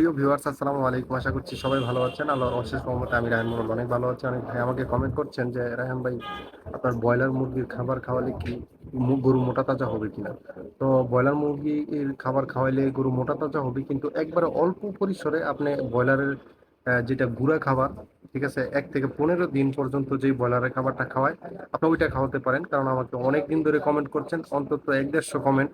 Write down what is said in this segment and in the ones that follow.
প্রিয় ভিউয়ার্স, আসসালামু আলাইকুম। আশা করছি সবাই ভালো আছেন। আল্লাহর অশেষ রহমতে আমি রায়ন মোড়ল অনেক ভালো আছি। অনেক ভাই আমাকে কমেন্ট করছেন যে, রায়হান ভাই, আপনার ব্রয়লার মুরগির খাবার খাওয়ালে কি গরু মোটা তাজা হবে কিনা? তো ব্রয়লার মুরগির খাবার খাওয়াইলে গরু মোটা তাজা হবে, কিন্তু একবারে অল্প পরিসরে আপনি ব্রয়লারের যেটা গুঁড়া খাবার, ঠিক আছে, এক থেকে পনেরো দিন পর্যন্ত যেই ব্রয়লারের খাবারটা খাওয়ায়, আপনি ওইটা খাওয়াতে পারেন। কারণ আমাকে অনেক দিন ধরে কমেন্ট করছেন, অন্তত এক দেড়শো কমেন্ট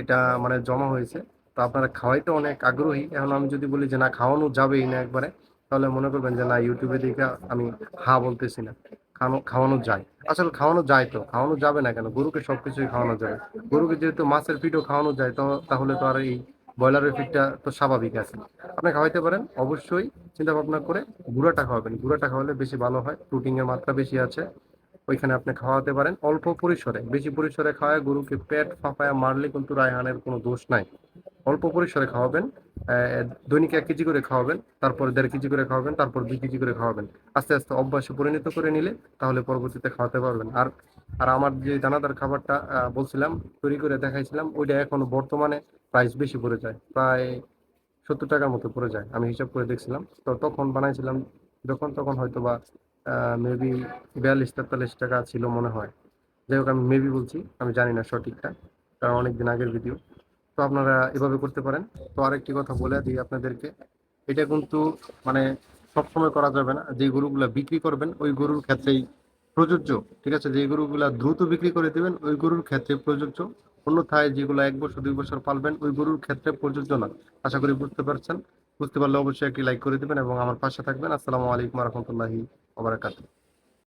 এটা মানে জমা হয়েছে। তো আপনারা খাওয়াইতে অনেক আগ্রহী। এখন আমি যদি বলি যে, না, খাওয়ানো যাবেই না একবারে, তাহলে মনে করবেন যে, না ইউটিউবে দেখে আমি হা বলতেছি না। খাওয়ানো খাওয়ানো যায়। আসলে খাওয়ানো যায় তো, খাওয়ানো যাবে না কেন? গরুকে সবকিছুই খাওয়ানো যাবে। গরুকে যেহেতু মাছের পিঠও খাওয়ানো যায়, তো, তাহলে তো আর এই ব্রয়লারের ফিটটা তো স্বাভাবিক আছে। আপনি খাওয়াইতে পারেন, অবশ্যই চিন্তা ভাবনা করে গুঁড়াটা খাওয়াবেন। গুঁড়াটা খাওয়ালে বেশি ভালো হয়, প্রোটিনের মাত্রা বেশি আছে। ওইখানে আপনি খাওয়াতে পারেন অল্প পরিসরে। বেশি পরিসরে খাওয়ায় গরুকে পেট ফাঁপায়া মারলে কিন্তু রায়হানের কোনো দোষ নাই। অল্প পরিসরে খাওয়াবেন দৈনিক এক কেজি করে খাওয়াবেন, তারপর দেড় কেজি করে খাওয়াবেন, তারপর দুই কেজি করে খাওয়াবেন। আস্তে আস্তে অভ্যাসে পরিণত করে নিলে তাহলে পরবর্তীতে খাওয়াতে পারবেন। আর আর আমার যে দানাদার খাবারটা বলছিলাম, তৈরি করে দেখাইছিলাম, ওইটা এখন বর্তমানে প্রাইস বেশি পড়ে যায়, প্রায় সত্তর টাকার মতো পড়ে যায়। আমি হিসাব করে দেখছিলাম, তো তখন বানাইছিলাম, যখন, তখন হয়তো বা মেবি বিয়াল্লিশ, তেতাল্লিশ টাকা ছিল মনে হয়। যাই হোক, আমি মেবি বলছি, আমি জানি না সঠিকটা, কারণ অনেকদিন আগের ভিডিও তো আপনারা এভাবে করতে পারেন। তো আরেকটি কথা বলে দিই আপনাদেরকে। এটা কিন্তু মানে সবসময় করা যাবে না। যে গরুগুলা বিক্রি করবেন, ওই গরুর ক্ষেত্রেই প্রযোজ্য। ঠিক আছে? যে গরুগুলা দ্রুত বিক্রি করে দেবেন, ওই গরুর ক্ষেত্রে প্রযোজ্য। অন্যথায় যেগুলো এক বছর, দুই বছর পালবেন, ওই গরুর ক্ষেত্রে প্রযোজ্য না। আশা করি বুঝতে পারছেন। বুঝতে পারলে অবশ্যই একটি লাইক করে দিবেন এবং আমার পাশে থাকবেন। আসসালামু আলাইকুম রহমতুল্লাহি ওবরাকাতুহ